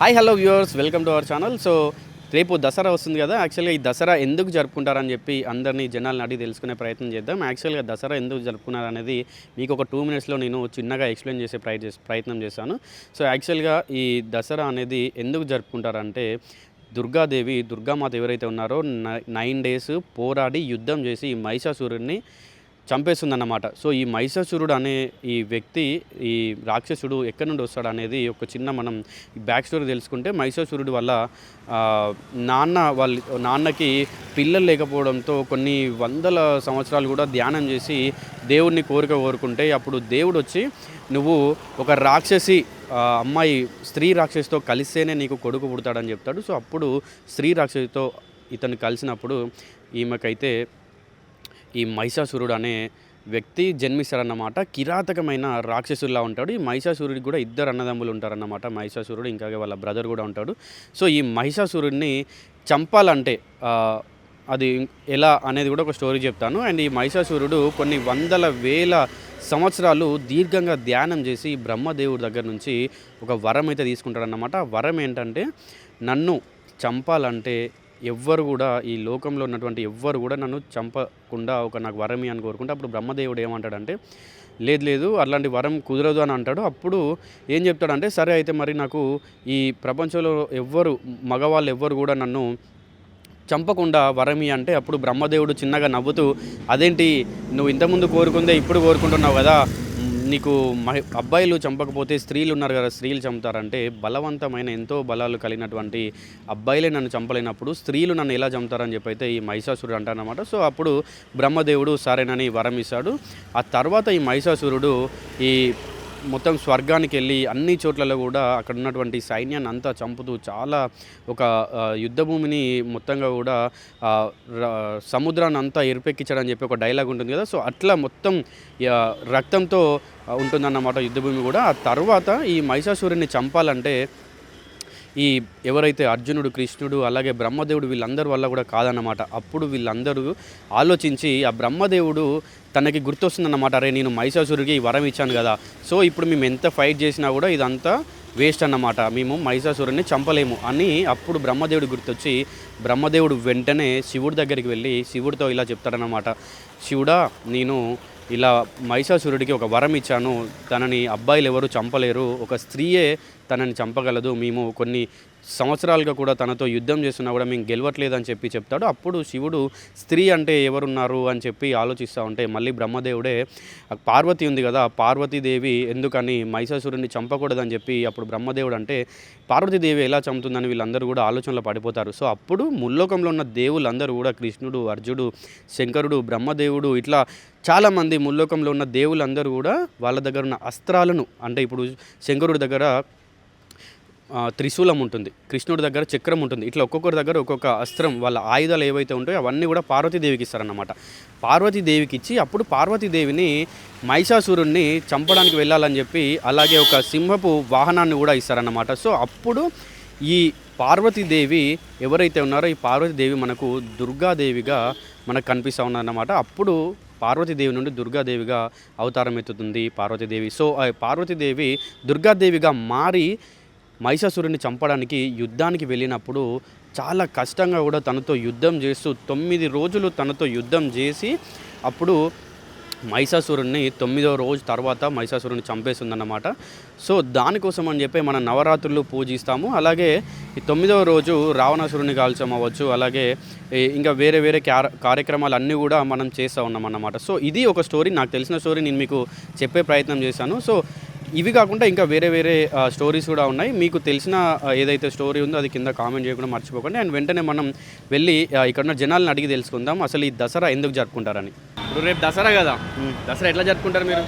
Hi hello viewers welcome to our channel. So రేపు దసరా వస్తుంది కదా యాక్చువల్గా ఈ దసరా ఎందుకు జరుపుకుంటారని చెప్పి అందరినీ జనాలను అడిగి తెలుసుకునే ప్రయత్నం చేద్దాం. యాక్చువల్గా దసరా ఎందుకు జరుపుకున్నారు అనేది మీకు ఒక టూ మినిట్స్లో నేను చిన్నగా ఎక్స్ప్లెయిన్ చేసే ప్రయ ప్రయత్నం చేశాను. సో యాక్చువల్గా ఈ దసరా అనేది ఎందుకు జరుపుకుంటారంటే దుర్గాదేవి దుర్గామాత ఎవరైతే ఉన్నారో నై- నైన్ డేస్ పోరాడి యుద్ధం చేసి ఈ మహిషాసురుడిని చంపేస్తుందన్నమాట. సో ఈ మహిషాసురుడు అనే ఈ వ్యక్తి ఈ రాక్షసుడు ఎక్కడి నుండి వస్తాడు అనేది ఒక చిన్న మనం బ్యాక్ స్టోరీ తెలుసుకుంటే మహిషాసురుడి వల్ల నాన్న వాళ్ళ నాన్నకి పిల్లలు లేకపోవడంతో కొన్ని వందల సంవత్సరాలు కూడా ధ్యానం చేసి దేవుడిని కోరిక కోరుకుంటే అప్పుడు దేవుడు వచ్చి నువ్వు ఒక రాక్షసి అమ్మాయి స్త్రీ రాక్షసితో కలిస్తేనే నీకు కొడుకు పుడతాడని చెప్తాడు. సో అప్పుడు స్త్రీ రాక్షసితో ఇతను కలిసినప్పుడు ఈమెకైతే ఈ మహిషాసురుడు అనే వ్యక్తి జన్మిస్తారన్నమాట కిరాతకమైన రాక్షసుల్లా ఉంటాడు. ఈ మహిషాసురుడికి కూడా ఇద్దరు అన్నదమ్ములు ఉంటారన్నమాట. మహిషాసురుడు ఇంకా వాళ్ళ బ్రదర్ కూడా ఉంటాడు. సో ఈ మహిషాసురుడిని చంపాలంటే అది ఎలా అనేది కూడా ఒక స్టోరీ చెప్తాను. అండ్ ఈ మహిషాసురుడు కొన్ని వందల వేల సంవత్సరాలు దీర్ఘంగా ధ్యానం చేసి బ్రహ్మదేవుడి దగ్గర నుంచి ఒక వరం అయితే తీసుకుంటాడన్నమాట. ఆ వరం ఏంటంటే నన్ను చంపాలంటే ఎవ్వరు కూడా ఈ లోకంలో ఉన్నటువంటి ఎవ్వరు కూడా నన్ను చంపకుండా ఒక నాకు వరమి అని కోరుకుంటే అప్పుడు బ్రహ్మదేవుడు ఏమంటాడంటే లేదు లేదు అలాంటి వరం కుదరదు అని అంటాడు. అప్పుడు ఏం చెప్తాడంటే సరే అయితే మరి నాకు ఈ ప్రపంచంలో ఎవ్వరు మగవాళ్ళు ఎవ్వరు కూడా నన్ను చంపకుండా వరమి అంటే అప్పుడు బ్రహ్మదేవుడు చిన్నగా నవ్వుతూ అదేంటి నువ్వు ఇంతకుముందు కోరుకుందే ఇప్పుడు కోరుకుంటున్నావు కదా నీకు మహి అబ్బాయిలు చంపకపోతే స్త్రీలు ఉన్నారు కదా స్త్రీలు చంపుతారంటే బలవంతమైన ఎంతో బలాలు కలిగినటువంటి అబ్బాయిలే నన్ను చంపలేనప్పుడు స్త్రీలు నన్ను ఎలా చంపుతారని చెప్పి అయితే ఈ మహిషాసురుడు అంటారనమాట సో అప్పుడు బ్రహ్మదేవుడు సరేనని వరం ఇస్తాడు. ఆ తర్వాత ఈ మహిషాసురుడు ఈ మొత్తం స్వర్గానికి వెళ్ళి అన్ని చోట్లలో కూడా అక్కడ ఉన్నటువంటి సైన్యాన్ని అంతా చంపుతూ చాలా ఒక యుద్ధభూమిని మొత్తంగా కూడా సముద్రాన్ని అంతా ఎరుపెక్కించడని చెప్పి ఒక డైలాగ్ ఉంటుంది కదా. సో అట్లా మొత్తం రక్తంతో ఉంటుందన్నమాట యుద్ధభూమి కూడా. ఆ తర్వాత ఈ మహిషాసురుని చంపాలంటే ఈ ఎవరైతే అర్జునుడు కృష్ణుడు అలాగే బ్రహ్మదేవుడు వీళ్ళందరి వల్ల కూడా కాదన్నమాట. అప్పుడు వీళ్ళందరూ ఆలోచించి ఆ బ్రహ్మదేవుడు తనకి గుర్తొస్తుందన్నమాట. అరే నేను మహిషాసురుడికి ఈ వరం ఇచ్చాను కదా. సో ఇప్పుడు మేము ఎంత ఫైట్ చేసినా కూడా ఇదంతా వేస్ట్ అన్నమాట. మేము మహిషాసురుడిని చంపలేము అని అప్పుడు బ్రహ్మదేవుడు గుర్తొచ్చి బ్రహ్మదేవుడు వెంటనే శివుడి దగ్గరికి వెళ్ళి శివుడితో ఇలా చెప్తాడనమాట శివుడా నేను ఇలా మహిషాసురుడికి ఒక వరం ఇచ్చాను. తనని అబ్బాయిలు ఎవరు చంపలేరు. ఒక స్త్రీయే తనని చంపగలదు. మేము కొన్ని సంవత్సరాలుగా కూడా తనతో యుద్ధం చేస్తున్నా కూడా మేము గెలవట్లేదని చెప్పి చెప్తాడు. అప్పుడు శివుడు స్త్రీ అంటే ఎవరున్నారు అని చెప్పి ఆలోచిస్తూ ఉంటే మళ్ళీ బ్రహ్మదేవుడే పార్వతి ఉంది కదా పార్వతీదేవి ఎందుకని మహిషాసురుడిని చంపకూడదని చెప్పి అప్పుడు బ్రహ్మదేవుడు అంటే పార్వతీదేవి ఎలా చంపుతుందని వీళ్ళందరూ కూడా ఆలోచనలో పడిపోతారు. సో అప్పుడు ముల్లోకంలో ఉన్న దేవుళ్ళందరూ కూడా కృష్ణుడు అర్జుడు శంకరుడు బ్రహ్మదేవుడు ఇట్లా చాలామంది ముల్లోకంలో ఉన్న దేవుళ్ళందరూ కూడా వాళ్ళ దగ్గర ఉన్న అస్త్రాలను అంటే ఇప్పుడు శంకరుడి దగ్గర త్రిశూలం ఉంటుంది. కృష్ణుడి దగ్గర చక్రం ఉంటుంది. ఇట్లా ఒక్కొక్కరి దగ్గర ఒక్కొక్క అస్త్రం వాళ్ళ ఆయుధాలు ఏవైతే ఉంటాయో అవన్నీ కూడా పార్వతీదేవికి ఇస్తారన్నమాట. పార్వతీదేవికి ఇచ్చి అప్పుడు పార్వతీదేవిని మహిషాసురుణ్ణి చంపడానికి వెళ్ళాలని చెప్పి అలాగే ఒక సింహపు వాహనాన్ని కూడా ఇస్తారన్నమాట. సో అప్పుడు ఈ పార్వతీదేవి ఎవరైతే ఉన్నారో ఈ పార్వతీదేవి మనకు దుర్గాదేవిగా మనకు కనిపిస్తూ ఉన్నారన్నమాట అప్పుడు పార్వతీదేవి నుండి దుర్గాదేవిగా అవతారం ఎత్తుతుంది పార్వతీదేవి. సో పార్వతీదేవి దుర్గాదేవిగా మారి మహిషాసురుని చంపడానికి యుద్ధానికి వెళ్ళినప్పుడు చాలా కష్టంగా కూడా తనతో యుద్ధం చేస్తూ తొమ్మిది రోజులు తనతో యుద్ధం చేసి అప్పుడు మహిషాసురుణ్ణి తొమ్మిదవ రోజు తర్వాత మహిషాసురుని చంపేస్తుందన్నమాట. సో దానికోసం అని చెప్పి మనం నవరాత్రులు పూజిస్తాము. అలాగే ఈ తొమ్మిదవ రోజు రావణాసురుని కాల్చం అవ్వచ్చు. అలాగే ఇంకా వేరే వేరే క్యార కార్యక్రమాలు అన్నీ కూడా మనం చేస్తూ ఉన్నాం అన్నమాట సో ఇది ఒక స్టోరీ. నాకు తెలిసిన స్టోరీ నేను మీకు చెప్పే ప్రయత్నం చేశాను. సో ఇవి కాకుండా ఇంకా వేరే వేరే స్టోరీస్ కూడా ఉన్నాయి. మీకు తెలిసిన ఏదైతే స్టోరీ ఉందో అది కింద కామెంట్ చేయకుండా మర్చిపోకండి. అండ్ వెంటనే మనం వెళ్ళి ఇక్కడ ఉన్న జనాలను అడిగి తెలుసుకుందాం. అసలు ఈ దసరా ఎందుకు జరుపుకుంటారని. ఇప్పుడు రేపు దసరా కదా. దసరా ఎట్లా జరుపుకుంటారు మీరు?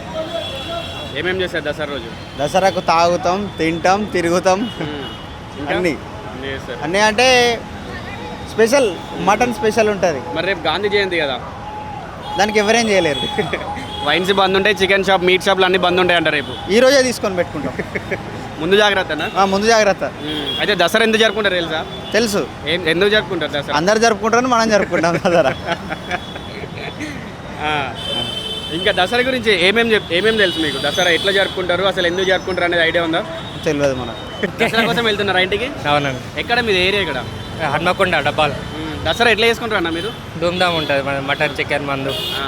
ఏమేం చేస్తారు దసరా రోజు? దసరాకు తాగుతాం తింటాం తిరుగుతాం. అన్నీ. అన్నీ అంటే స్పెషల్ మటన్ స్పెషల్ ఉంటుంది. మరి రేపు గాంధీ జయంతి కదా. దానికి ఎవరేం చేయలేరు. వైన్స్ బంద్ ఉంటాయి చికెన్ షాప్ మీట్ షాప్లు అన్నీ బంద్ ఉంటాయి అంట రేపు. ఈ రోజే తీసుకొని పెట్టుకుంటాం. ముందు జాగ్రత్తనా? ఆ, ముందు జాగ్రత్త. అయితే దసరా ఎందుకు జరుపుకుంటారు తెలుసా? తెలుసు. ఏం ఎందుకు జరుపుకుంటారు దసరా? అందరు జరుపుకుంటారని మనం జరుపుకుంటాం దసరా. ఆ. ఇంకా దసరా గురించి ఏమేం చెప్ ఏమేం తెలుసు మీకు? దసరా ఎట్లా జరుపుకుంటారు అసలు ఎందుకు జరుపుకుంటారు అనేది ఐడియా ఉందా? తెలియదు మనకు. దసరా కోసం వెళ్తున్నారా ఇంటికి? అవునండి. ఎక్కడ మీది ఏరియా ఇక్కడ? హన్మకొండ డబ్బాలు. దసరా ఎట్లా చేసుకుంటారు అన్న మీరు? ధూమ్ధామ్ ఉంటుంది మన మటన్ చికెన్ మందు. ఆ,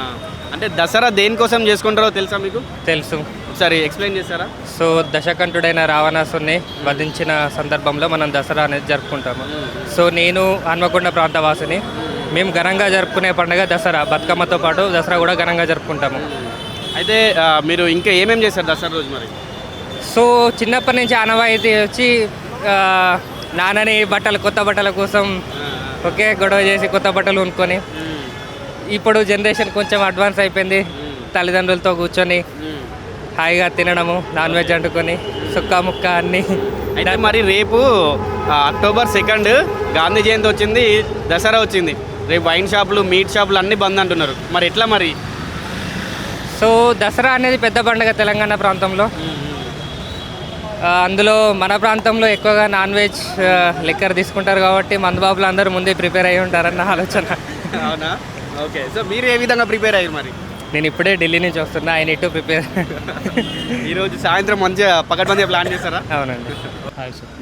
అంటే దసరా దేనికోసం చేసుకుంటారో తెలుసా మీకు? తెలుసు. ఒకసారి ఎక్స్ప్లెయిన్ చేస్తారా సో దశకంఠుడైన రావణాసుని వధించిన సందర్భంలో మనం దసరా అనేది జరుపుకుంటాము. సో నేను హన్మకొండ ప్రాంత వాసిని మేము ఘనంగా జరుపుకునే పండుగ దసరా. బతుకమ్మతో పాటు దసరా కూడా ఘనంగా జరుపుకుంటాము. అయితే ఆ, మీరు ఇంకా ఏమేమి చేస్తారు దసరా రోజు మరి? సో చిన్నప్పటి నుంచి ఆనవాయితీ వచ్చి ఆ, నాన్నని బట్టలు కొత్త బట్టల కోసం ఓకే గొడవ చేసి కొత్త బట్టలు కొనుక్కొని ఇప్పుడు జనరేషన్ కొంచెం అడ్వాన్స్ అయిపోయింది. తల్లిదండ్రులతో కూర్చొని హాయిగా తినడము నాన్ వెజ్ వండుకొని సుక్క ముక్క అన్ని. అయితే మరి రేపు అక్టోబర్ సెకండ్ గాంధీ జయంతి వచ్చింది దసరా వచ్చింది. రేపు వైన్ షాపులు మీట్ షాపులు అన్నీ బంద్ అంటున్నారు. మరి ఎట్లా మరి? సో దసరా అనేది పెద్ద పండుగ తెలంగాణ ప్రాంతంలో. అందులో మన ప్రాంతంలో ఎక్కువగా నాన్ వెజ్ లిక్కర్ తీసుకుంటారు కాబట్టి మందుబాబులు అందరూ ముందే ప్రిపేర్ అయి ఉంటారన్న ఆలోచన. అవునా? ఓకే సో మీరు ఏ విధంగా ప్రిపేర్ అయ్యారు మరి? నేను ఇప్పుడే ఢిల్లీ నుంచి వస్తున్నా ఐ నీట్ టు ప్రిపేర్ ఈరోజు సాయంత్రం మంచిగా పకడ్బందీగా ప్లాన్ చేస్తారా? అవునండి.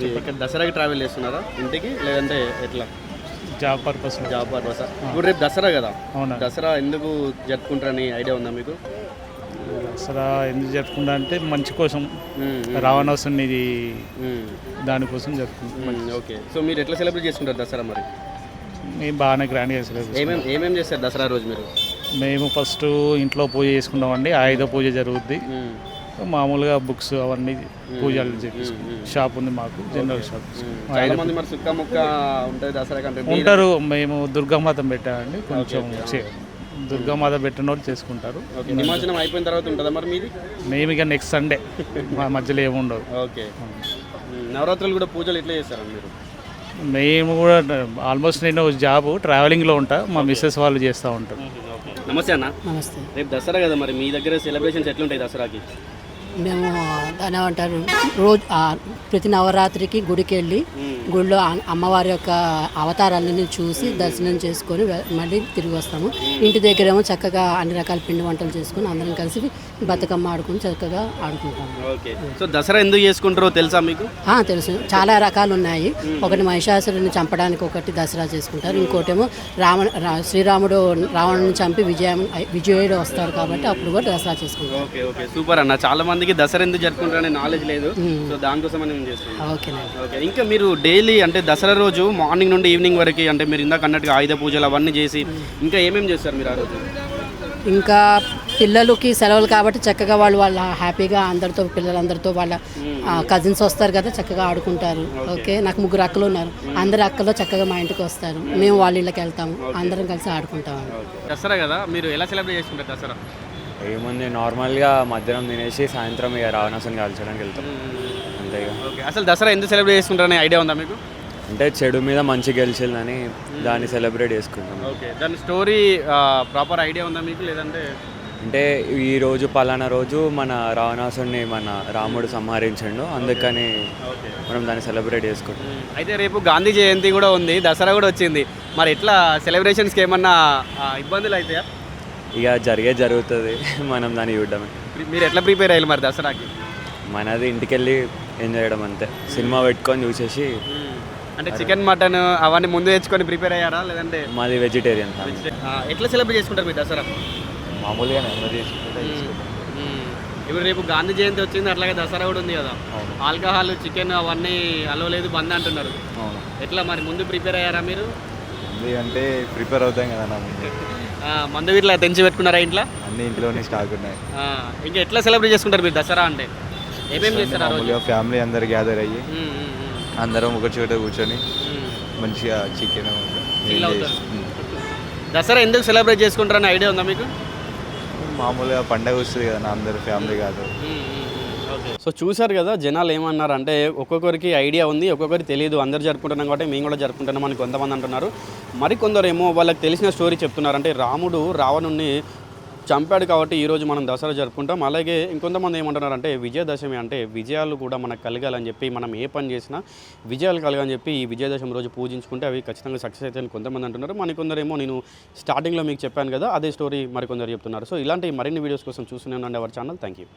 మీరు ఇక్కడ దసరాకి ట్రావెల్ చేస్తున్నారా? ఇంటికి లేదంటే ఎట్లా? జాబ్ పర్పస్ జాబ్ పర్పస్ ఇప్పుడు రేపు దసరా కదా? అవునా దసరా ఎందుకు జరుపుకుంటారని ఐడియా ఉందా మీకు? అసలు ఎందుకు జరుపుకుంటా అంటే మంచి కోసం. రావణాసుని దానికోసం జరుపుకుంటాం. ఓకే. సో మీరు ఎట్లా సెలబ్రేట్ చేసుకుంటారు దసరా మరి? మేము బాగానే గ్రాండ్గా సెలబ్రేట్ ఏమేమి ఏమేమి చేస్తారు దసరా రోజు మీరు? మేము ఫస్ట్ ఇంట్లో పూజ చేసుకుంటామండి ఆయుధ పూజ జరుగుద్ది. మ్మ్, మామూలుగా బుక్స్ అవన్నీ పూజలు చేపించుకుంటాం షాప్ ఉంది మాకు జనరల్ షాప్. ఉంటారు. మేము దుర్గామాత పెట్టామండి. కొంచెం దుర్గామాత పెట్టిన వాళ్ళు చేసుకుంటారు నిమజ్జనం అయిపోయిన తర్వాత ఉంటుందా మరి మీది? మేము ఇక నెక్స్ట్ సండే మా మధ్యలో ఏముండవు ఓకే. నవరాత్రులు కూడా పూజలు ఎట్లా చేస్తారండి మీరు? మేము కూడా ఆల్మోస్ట్ నేను జాబ్ ట్రావెలింగ్లో ఉంటా. మా మిస్సెస్ వాళ్ళు చేస్తూ ఉంటారు. నమస్తే అన్న. నమస్తే. రేపు దసరా కదా మరి మీ దగ్గర సెలబ్రేషన్స్ ఎట్లుంటాయి దసరాకి? మేము దాని ఏమంటారు రోజు ప్రతి నవరాత్రికి గుడికి వెళ్ళి గుడిలో అమ్మవారి యొక్క అవతారాలని చూసి దర్శనం చేసుకొని మళ్ళీ తిరిగి వస్తాము. ఇంటి దగ్గరేమో చక్కగా అన్ని రకాల పిండి వంటలు చేసుకొని అందరం కలిసి బతుకమ్మ ఆడుకొని చక్కగా ఆడుకుంటాము. సో దసరా ఎందుకు చేసుకుంటారో తెలుసా మీకు? తెలుసు. చాలా రకాలు ఉన్నాయి. ఒకటి మహిషాసురుని చంపడానికి ఒకటి దసరా చేసుకుంటారు. ఇంకోటేమో రావణ శ్రీరాముడు రావణుని చంపి విజయం విజయుడు వస్తాడు కాబట్టి అప్పుడు కూడా దసరా చేసుకుంటారు. సూపర్ అన్న. చాలా మందికి దసరా ఎందుకు జరుపుకుంటారనే నాలెడ్జ్ లేదు. సో దానికోసం మేము చేస్తున్నాం ఓకేనండి ఓకే ఇంకా మీరు డైలీ అంటే దసరా రోజు మార్నింగ్ నుండి ఈవినింగ్ వరకు అంటే మీరు ఇందాక అన్నట్టుగా ఆయుధ పూజలు అవన్నీ చేసి ఇంకా ఏమేమి చేస్తారు మీరు ఆ రోజు? ఇంకా పిల్లలకి సెలవులు కాబట్టి చక్కగా వాళ్ళు వాళ్ళ హ్యాపీగా అందరితో పిల్లలందరితో వాళ్ళ కజిన్స్ వస్తారు కదా చక్కగా ఆడుకుంటారు. ఓకే. నాకు ముగ్గురు అక్కలు ఉన్నారు. అందరు అక్కలు చక్కగా మా ఇంటికి వస్తారు. మేము వాళ్ళ ఇళ్ళకి వెళ్తాము. అందరం కలిసి ఆడుకుంటాము దసరా కదా మీరు ఎలా సెలబ్రేట్ చేసుకుంటారు దసరా? ఏముంది నార్మల్గా మధ్యాహ్నం తినేసి సాయంత్రం ఇక రావణాసుని కాల్చడానికి వెళ్తాం. అంతే ఇక. ఓకే అసలు దసరా ఎందుకు సెలబ్రేట్ చేసుకుంటారనే ఐడియా ఉందా మీకు? అంటే చెడు మీద మంచి గెలిచిందని దాన్ని సెలబ్రేట్ చేసుకుంటాం. ఓకే దాని స్టోరీ ప్రాపర్ ఐడియా ఉందా మీకు? లేదంటే అంటే ఈ రోజు పలానా రోజు మన రావణాసుని మన రాముడు సంహరించిండు. అందుకని మనం దాన్ని సెలబ్రేట్ చేసుకుంటాం. అయితే రేపు గాంధీ జయంతి కూడా ఉంది దసరా కూడా వచ్చింది. మరి ఎట్లా సెలబ్రేషన్స్కి ఏమన్నా ఇబ్బందులు అవుతాయా? ఇక జరిగే జరుగుతుంది. మనం దాన్ని చూడడమే. మీరు ఎట్లా ప్రిపేర్ అయ్యాలి మరి దసరాకి? మనది ఇంటికెళ్ళి ఎంజాయ్ చేయడం అంతే. సినిమా పెట్టుకొని చూసేసి అంటే చికెన్ మటన్ అవన్నీ ముందు తెచ్చుకొని ప్రిపేర్ అయ్యారా? లేదంటే మాది వెజిటేరియన్ ఎట్లా సెలబ్రేట్ చేసుకుంటారు మీరు దసరా? మామూలుగానే మ్మ్. ఇప్పుడు రేపు గాంధీ జయంతి వచ్చింది అట్లాగే దసరా కూడా ఉంది కదా. ఆల్కహాల్ చికెన్ అవన్నీ అలో లేదు బంద్ అంటున్నారు. అవును. ఎట్లా మరి ముందు ప్రిపేర్ అయ్యారా మీరు? అంటే ప్రిపేర్ అవుతాం కదా ముందు. మందు వీటిలో తెంచి పెట్టుకున్నారా ఇంట్లో? అన్ని ఇంట్లోనే స్టాక్ ఉన్నాయి. ఇంకా ఎట్లా సెలబ్రేట్ చేసుకుంటారు మీరు దసరా అంటే? ఏమేమి చేస్తారు ఆ రోజు? మామూలుగా ఫ్యామిలీ అందరు గ్యాదర్ అయ్యి. అందరం ఒక చోట కూర్చొని. మంచిగా చికెన్ Chill అవుతారు. దసరా ఎందుకు సెలబ్రేట్ చేసుకుంటారని ఐడియా ఉందా మీకు? మామూలుగా పండగ వస్తుంది కదా అందరు ఫ్యామిలీ కాదు సో చూసారు కదా జనాలు ఏమన్నారు అంటే ఒక్కొక్కరికి ఐడియా ఉంది ఒక్కొక్కరికి తెలియదు అందరు జరుపుకుంటున్నాం కాబట్టి మేము కూడా జరుపుకుంటున్నాం అని కొంతమంది అంటున్నారు. మరి కొందరేమో వాళ్ళకి తెలిసిన స్టోరీ చెప్తున్నారు అంటే రాముడు రావణుణ్ణి చంపాడు కాబట్టి ఈరోజు మనం దసరా జరుపుకుంటాం. అలాగే ఇంకొంతమంది ఏమంటున్నారు అంటే విజయదశమి అంటే విజయాలు కూడా మనకు కలగాలని చెప్పి మనం ఏ పని చేసినా విజయాలు కలగాలని చెప్పి ఈ విజయదశమి రోజు పూజించుకుంటే అవి ఖచ్చితంగా సక్సెస్ అవుతాయని కొంతమంది అంటున్నారు. మరికొందరేమో నేను స్టార్టింగ్లో మీకు చెప్పాను కదా అదే స్టోరీ మరికొందరు చెప్తున్నారు. సో ఇలాంటి మరిన్ని వీడియోస్ కోసం చూస్తూనే ఉండండి అవర్ ఛానల్ థ్యాంక్ యూ